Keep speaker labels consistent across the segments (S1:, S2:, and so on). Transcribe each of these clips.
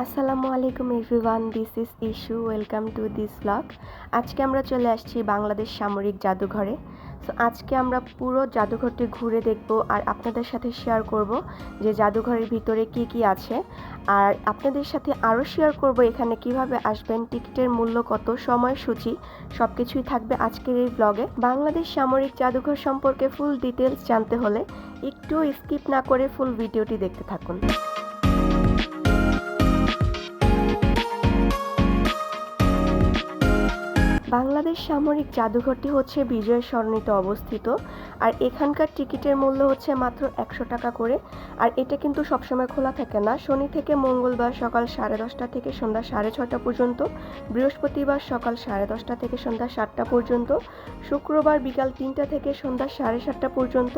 S1: আসসালামু আলাইকুম everyone this is issue welcome to this blog আজকে আমরা চলে আসছি বাংলাদেশ সামরিক জাদুঘরে। সো আজকে আমরা পুরো জাদুঘরটি ঘুরে দেখব আর আপনাদের সাথে শেয়ার করব যে জাদুঘরের ভিতরে কি কি আছে। আর আপনাদের সাথে আরও শেয়ার করব এখানে কীভাবে আসবেন, টিকিটের মূল্য কত, সময়সূচি সব কিছুই থাকবে আজকের এই ব্লগে বাংলাদেশ সামরিক জাদুঘর সম্পর্কে ফুল ডিটেলস জানতে হলে একটু স্কিপ না করে ফুল ভিডিওটি দেখতে থাকুন। বাংলাদেশ সামরিক জাদুঘরটি হচ্ছে বিজয় সরণিতে অবস্থিত, আর এখানকার টিকিটের মূল্য হচ্ছে মাত্র একশো টাকা করে, আর এটা কিন্তু সবসময় খোলা থাকে না। শনি থেকে মঙ্গলবার সকাল সাড়ে দশটা থেকে সন্ধ্যা সাড়ে ছটা পর্যন্ত, বৃহস্পতিবার সকাল সাড়ে দশটা থেকে সন্ধ্যা সাতটা পর্যন্ত, শুক্রবার বিকাল তিনটা থেকে সন্ধ্যা সাড়ে সাতটা পর্যন্ত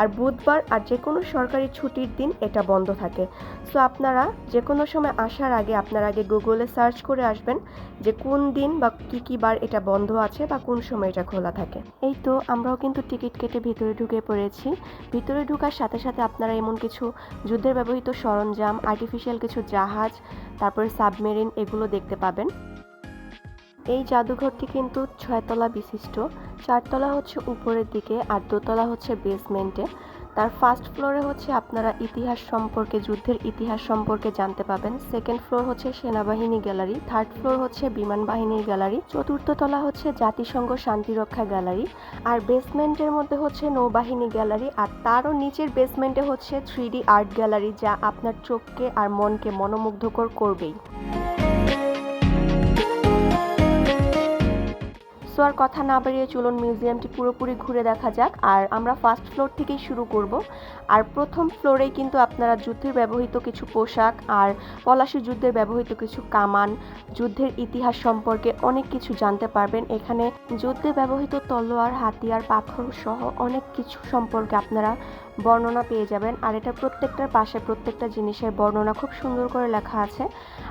S1: আর বুধবার আর যে কোনো সরকারি ছুটির দিন এটা বন্ধ থাকে। সো আপনারা যে কোনো সময় আসার আগে, আপনারা আগে গুগলে সার্চ করে আসবেন যে কোন দিন বা কী কী বার এটা বন্ধ আছে বা কোন সময় এটা খোলা থাকে। এই তো আমরাও কিন্তু টিকিট কেটে ভিতরে ঢুকে পড়েছি। ভিতরে ঢুকার সাথে সাথে আপনারা এমন কিছু যুদ্ধের ব্যবহৃত সরঞ্জাম আর্টিফিশিয়াল কিছু জাহাজ, তারপরে সাবমেরিন এগুলো দেখতে পাবেন। এই জাদুঘরটি কিন্তু ছয়তলা বিশিষ্ট। চারতলা হচ্ছে উপরের দিকে আর দোতলা হচ্ছে বেসমেন্টে তার ফার্স্ট ফ্লোরে হচ্ছে আপনারা ইতিহাস সম্পর্কে, যুদ্ধের ইতিহাস সম্পর্কে জানতে পাবেন। সেকেন্ড ফ্লোর হচ্ছে সেনাবাহিনী গ্যালারি থার্ড ফ্লোর হচ্ছে বিমান বাহিনীর গ্যালারি চতুর্থ তলা হচ্ছে জাতিসংঘ শান্তিরক্ষা গ্যালারি আর বেসমেন্টের মধ্যে হচ্ছে নৌবাহিনী গ্যালারি আর তারও নিচের বেসমেন্টে হচ্ছে থ্রি আর্ট গ্যালারি যা আপনার চোখকে আর মনকে মনোমুগ্ধকর করবেই। সো আর কথা না বাড়িয়ে চলুন মিউজিয়ামটি পুরোপুরি ঘুরে দেখা যাক, আর আমরা ফার্স্ট ফ্লোর থেকেই শুরু করব। আর প্রথম ফ্লোরেই কিন্তু আপনারা যুদ্ধের ব্যবহৃত কিছু পোশাক, আর পলাশি যুদ্ধের ব্যবহৃত কিছু কামান, যুদ্ধের ইতিহাস সম্পর্কে অনেক কিছু জানতে পারবেন। এখানে যুদ্ধে ব্যবহৃত তলোয়ার, হাতিয়ার, পাথর সহ অনেক কিছু সম্পর্কে আপনারা বর্ণনা পেয়ে যাবেন। আর এটা প্রত্যেকটার পাশে প্রত্যেকটা জিনিসের বর্ণনা খুব সুন্দর করে লেখা আছে।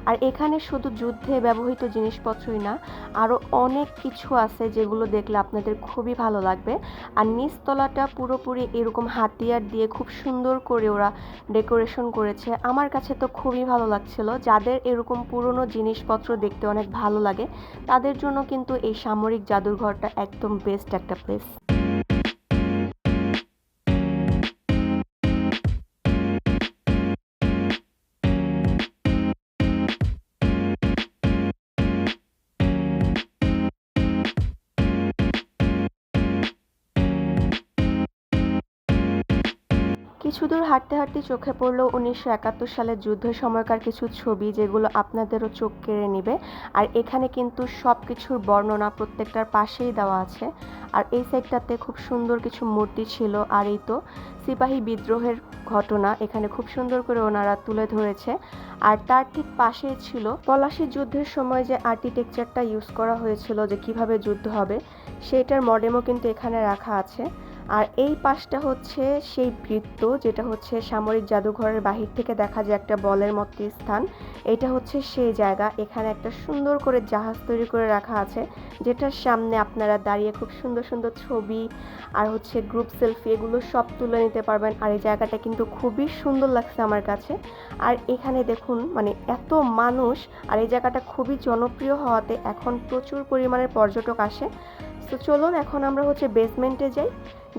S1: আর এখানে শুধু যুদ্ধে ব্যবহৃত জিনিসপত্রই না আরও অনেক কিছু আছে। যেগুলো দেখলে আপনাদের খুবই ভালো লাগবে। আর নিচতলাটা পুরোপুরি এরকম হাতিয়ার দিয়ে খুব সুন্দর করে ওরা ডেকোরেশন করেছে। আমার কাছে তো খুবই ভালো লাগছিল। যাদের এরকম পুরনো জিনিসপত্র দেখতে অনেক ভালো লাগে, তাদের জন্য কিন্তু এই সামরিক জাদুঘরটা একদম বেস্ট একটা প্লেস কিছু দূর হাঁটতে হাঁটতে চোখে পড়ল উনিশশো একাত্তর সালের যুদ্ধ সময়কার কিছু ছবি যেগুলো আপনাদেরও চোখ কেড়ে নিবে। আর এখানে কিন্তু সব কিছুর বর্ণনা প্রত্যেকটার পাশেই দেওয়া আছে। আর এই সাইডটাতে খুব সুন্দর কিছু মূর্তি ছিল। আর এই তো সিপাহী বিদ্রোহের ঘটনা এখানে খুব সুন্দর করে ওনারা তুলে ধরেছে। আর তার ঠিক পাশে ছিল পলাশি যুদ্ধের সময় যে আর্কিটেকচারটা ইউজ করা হয়েছিল যে কীভাবে যুদ্ধ হবে সেইটার মডেমও কিন্তু এখানে রাখা আছে। আর এই পাশটা হচ্ছে সেই বৃত্ত, যেটা হচ্ছে সামরিক জাদুঘরের বাহির থেকে দেখা যায় একটা বলের মতো স্থান। এটা হচ্ছে সেই জায়গা, এখানে একটা সুন্দর করে জাহাজ তৈরি করে রাখা আছে, যেটার সামনে আপনারা দাঁড়িয়ে খুব সুন্দর সুন্দর ছবি আর হচ্ছে গ্রুপ সেলফি এগুলো সব তুলে নিতে পারবেন। আর এই জায়গাটা কিন্তু খুবই সুন্দর লাগছে আমার কাছে। আর এখানে দেখুন মানে এত মানুষ, আর এই জায়গাটা খুবই জনপ্রিয় হওয়াতে এখন প্রচুর পরিমাণের পর্যটক আসে। তো চলুন এখন আমরা হচ্ছে বেসমেন্টে যাই,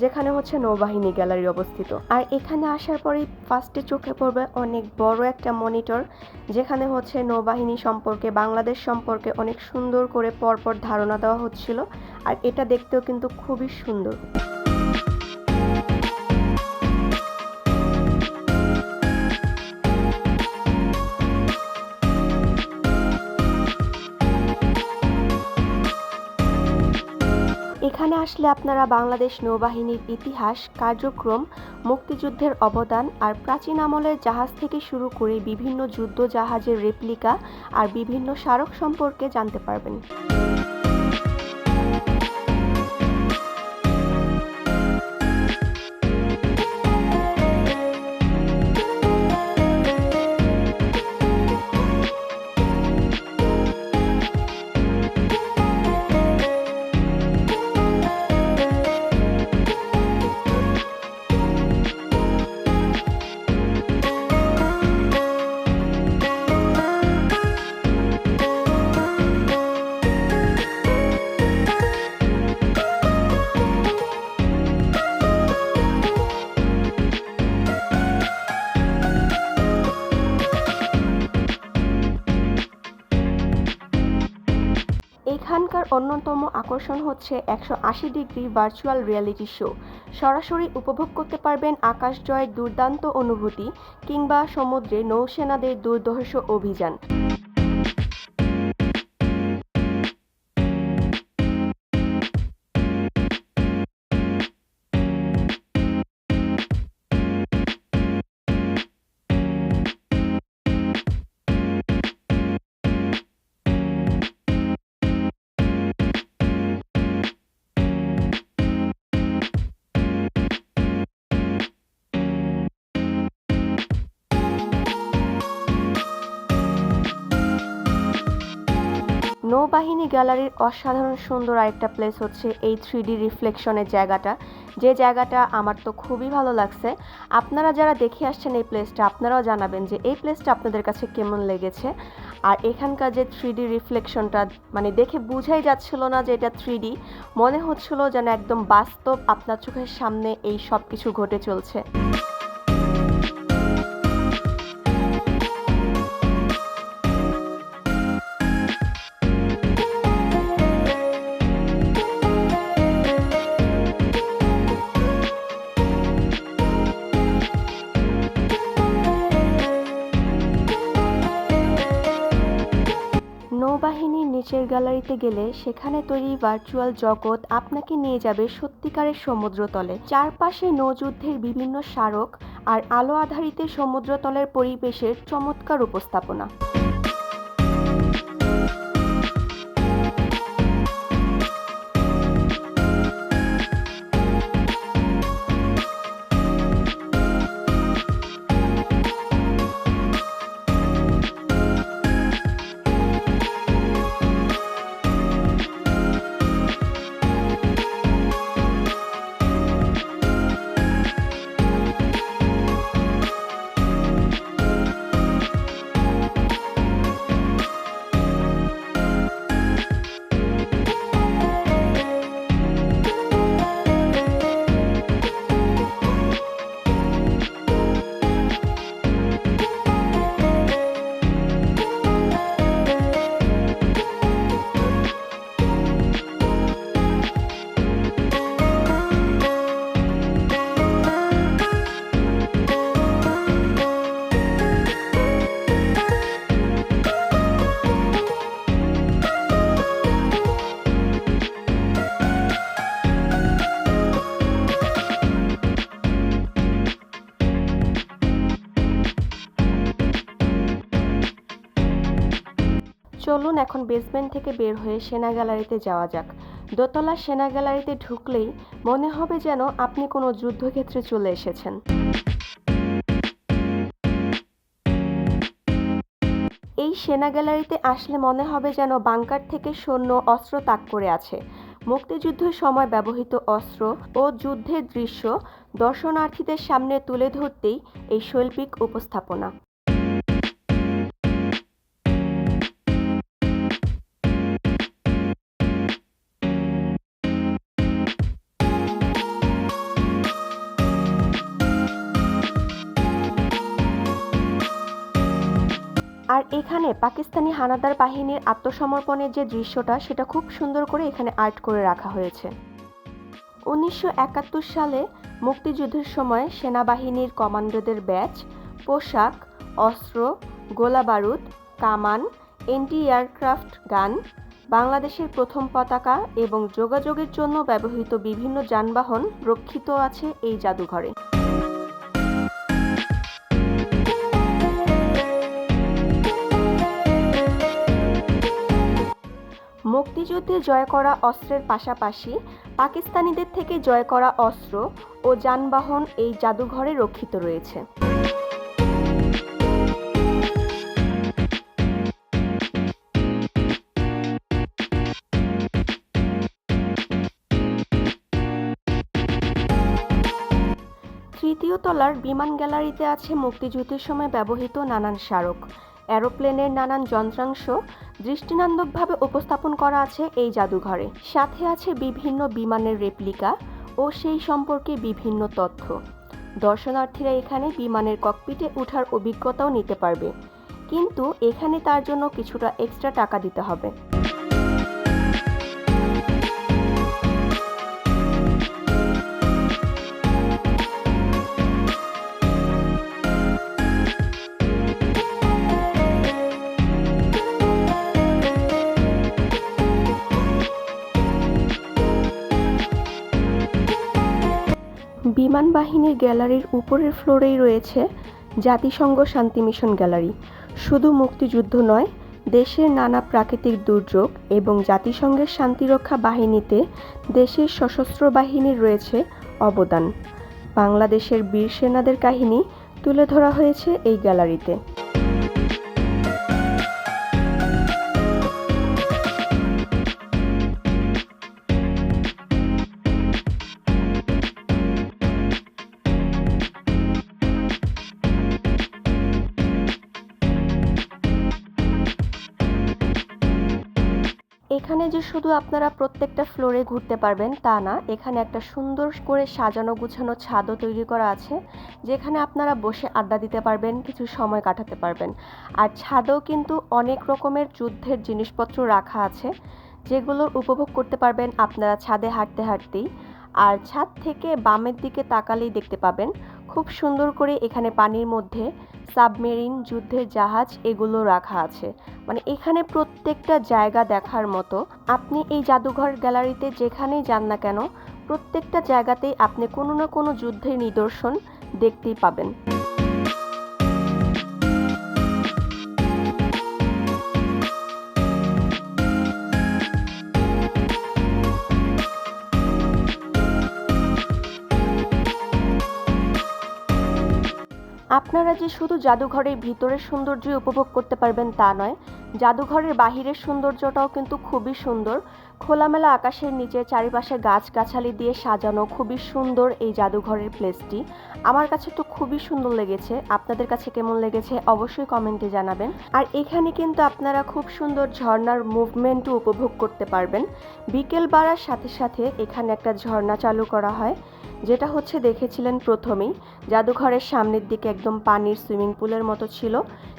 S1: যেখানে হচ্ছে নৌবাহিনী গ্যালারি অবস্থিত। আর এখানে আসার পরেই ফার্স্টে চোখে পড়বে অনেক বড় একটা মনিটর যেখানে হচ্ছে নৌবাহিনী সম্পর্কে, বাংলাদেশ সম্পর্কে অনেক সুন্দর করে পরপর ধারণা দেওয়া হচ্ছিল। আর এটা দেখতেও কিন্তু খুবই সুন্দর। এখানে আসলে আপনারা বাংলাদেশ নৌবাহিনীর ইতিহাস, কার্যক্রম, মুক্তিযুদ্ধের অবদান আর প্রাচীন আমলের জাহাজ থেকে শুরু করে বিভিন্ন যুদ্ধ জাহাজের রেপ্লিকা আর বিভিন্ন স্মারক সম্পর্কে জানতে পারবেন। অন্যতম আকর্ষণ হচ্ছে একশো আশি ডিগ্রি ভার্চুয়াল রিয়ালিটি শো। সরাসরি উপভোগ করতে পারবেন আকাশ জয়ের দুর্দান্ত অনুভূতি কিংবা সমুদ্রে নৌসেনাদের দুর্দহস অভিযান। নৌবাহিনী গ্যালারির অসাধারণ সুন্দর আরেকটা প্লেস হচ্ছে এই থ্রি ডি রিফ্লেকশনের জায়গাটা। যে জায়গাটা আমার তো খুবই ভালো লাগছে। আপনারা যারা দেখে আসছেন এই প্লেসটা আপনারাও জানাবেন যে এই প্লেসটা আপনাদের কাছে কেমন লেগেছে। আর এখানকার যে থ্রি ডি রিফ্লেকশনটা মানে দেখে বুঝাই যাচ্ছিল না যে এটা থ্রি ডি মনে হচ্ছিল যেন একদম বাস্তব আপনার চোখের সামনে এই সব কিছু ঘটে চলছে। নৌবাহিনীর নিচের গ্যালারিতে গেলে সেখানে তৈরি ভার্চুয়াল জগৎ আপনাকে নিয়ে যাবে সত্যিকারের সমুদ্রতলে। চারপাশে নৌযুদ্ধের বিভিন্ন স্মারক আর আলো আধারিত সমুদ্রতলের পরিবেশের চমৎকার উপস্থাপনা। চলুন এখন বেসমেন্ট থেকে বের হয়ে সেনা গ্যালারিতে যাওয়া যাক। দোতলা সেনা গ্যালারিতে ঢুকলেই মনে হবে যেন আপনি কোনো যুদ্ধক্ষেত্রে চলে এসেছেন। এই সেনা গ্যালারিতে আসলে মনে হবে যেন বাংকার থেকে সৈন্য অস্ত্র তাক করে আছে। মুক্তিযুদ্ধের সময় ব্যবহৃত অস্ত্র ও যুদ্ধের দৃশ্য দর্শনার্থীদের সামনে তুলে ধরতেই এই শৈল্পিক উপস্থাপনা। এখানে পাকিস্তানি হানাদার বাহিনীর আত্মসমর্পণের যে দৃশ্যটা, সেটা খুব সুন্দর করে এখানে আর্ট করে রাখা হয়েছে। উনিশশো একাত্তর সালে মুক্তিযুদ্ধের সময় সেনাবাহিনীর কমান্ডোদের ব্যাচ, পোশাক, অস্ত্র, গোলাবারুদ, কামান এন্টি এয়ারক্রাফট গান, বাংলাদেশের প্রথম পতাকা এবং যোগাযোগের জন্য ব্যবহৃত বিভিন্ন যানবাহন রক্ষিত আছে এই জাদুঘরে। মুক্তিযুদ্ধে জয় করা অস্ত্রের পাশাপাশি পাকিস্তানিদের থেকে জয় করা অস্ত্র ও যানবাহন এই জাদুঘরে রক্ষিত রয়েছে। তৃতীয় তলার বিমান গ্যালারিতে আছে মুক্তিযুদ্ধের সময় ব্যবহৃত নানান স্মারক। অ্যারোপ্লেনের নানান যন্ত্রাংশ দৃষ্টিনান্দকভাবে উপস্থাপন করা আছে এই জাদুঘরে। সাথে আছে বিভিন্ন বিমানের রেপ্লিকা ও সেই সম্পর্কে বিভিন্ন তথ্য। দর্শনার্থীরা এখানে বিমানের ককপিটে ওঠার অভিজ্ঞতাও নিতে পারবে। কিন্তু এখানে তার জন্য কিছুটা এক্সট্রা টাকা দিতে হবে। বিমান বাহিনীর গ্যালারির উপরের ফ্লোরেই রয়েছে জাতিসংঘ শান্তি মিশন গ্যালারি। শুধু মুক্তিযুদ্ধ নয়, দেশের নানা প্রাকৃতিক দুর্যোগ এবং জাতিসংঘের শান্তিরক্ষা বাহিনীতে দেশের সশস্ত্র বাহিনীর রয়েছে অবদান। বাংলাদেশের বীর সেনাদের কাহিনী তুলে ধরা হয়েছে এই গ্যালারিতে। এখানে যে শুধু আপনারা প্রত্যেকটা ফ্লোরে ঘুরতে পারবেন তা না, এখানে একটা সুন্দর করে সাজানো গুছানো ছাদও তৈরি করা আছে, যেখানে আপনারা বসে আড্ডা দিতে পারবেন, কিছু সময় কাটাতে পারবেন। আর ছাদেও কিন্তু অনেক রকমের যুদ্ধের জিনিসপত্র রাখা আছে যেগুলোর উপভোগ করতে পারবেন আপনারা ছাদে হাঁটতে হাঁটতেই। আর ছাদ থেকে বামের দিকে তাকালেই দেখতে পাবেন, খুব সুন্দর করে এখানে পানির মধ্যে সাবমেরিন, যুদ্ধের জাহাজ, এগুলো রাখা আছে। মানে এখানে প্রত্যেকটা জায়গা দেখার মতো। আপনি এই জাদুঘর গ্যালারিতে যেখানেই যান না কেন, প্রত্যেকটা জায়গাতেই আপনি কোনো না কোনো যুদ্ধের নিদর্শন দেখতেই পাবেন। আপনারা যে শুধু জাদুঘরের ভিতরের সৌন্দর্য উপভোগ করতে পারবেন তা নয় জাদুঘরের বাহিরের সৌন্দর্যটাও কিন্তু খুবই সুন্দর। খোলামেলা আকাশের নিচে চারিপাশে গাছগাছালি দিয়ে সাজানো খুবই সুন্দর এই জাদুঘরের প্লেসটি আমার কাছে তো খুবই সুন্দর লেগেছে। আপনাদের কাছে কেমন লেগেছে অবশ্যই কমেন্টে জানাবেন। আর এখানে কিন্তু আপনারা খুব সুন্দর ঝর্ণার মুভমেন্টও উপভোগ করতে পারবেন। বিকেল বাড়ার সাথে সাথে এখানে একটা ঝর্ণা চালু করা হয়, যেটা হচ্ছে দেখেছিলেন প্রথমেই। জাদুঘরের সামনের দিকে একদম পানির সুইমিং পুলের মতো ছিল।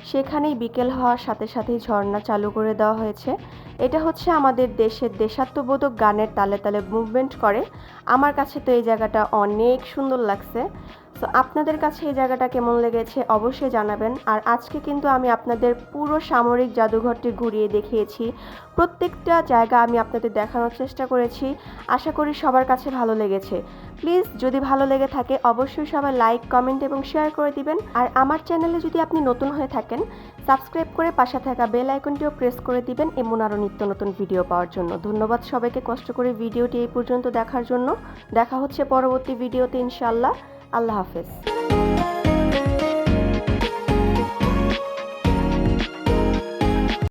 S1: সেখানেই বিকেল হওয়ার সাথে সাথেই ঝর্ণা চালু করে দেওয়া হয়েছে। এটা হচ্ছে আমাদের দেশের দেশাত্মবোধক গানের তালে তালে মুভমেন্ট করে। আমার কাছে তো এই জায়গাটা অনেক সুন্দর লাগছে। তো আপনাদের কাছে এই জায়গাটা কেমন লেগেছে অবশ্যই জানাবেন। আর আজকে কিন্তু আমি আপনাদের পুরো সামরিক জাদুঘরটি ঘুরিয়ে দেখিয়েছি। প্রত্যেকটা জায়গা আমি আপনাদের দেখানোর চেষ্টা করেছি। আশা করি সবার কাছে ভালো লেগেছে। প্লিজ, যদি ভালো লেগে থাকে, অবশ্যই সবাই লাইক, কমেন্ট এবং শেয়ার করে দিবেন। আর আমার চ্যানেলে যদি আপনি নতুন হয়ে থাকেন, সাবস্ক্রাইব করে পাশে থাকা বেল আইকনটিও প্রেস করে দিবেন এমন আরও নিত্য নতুন ভিডিও পাওয়ার জন্য। ধন্যবাদ সবাইকে কষ্ট করে ভিডিওটি এই পর্যন্ত দেখার জন্য। দেখা হচ্ছে পরবর্তী ভিডিওতে ইনশাল্লাহ আল্লাহ হাফেজ।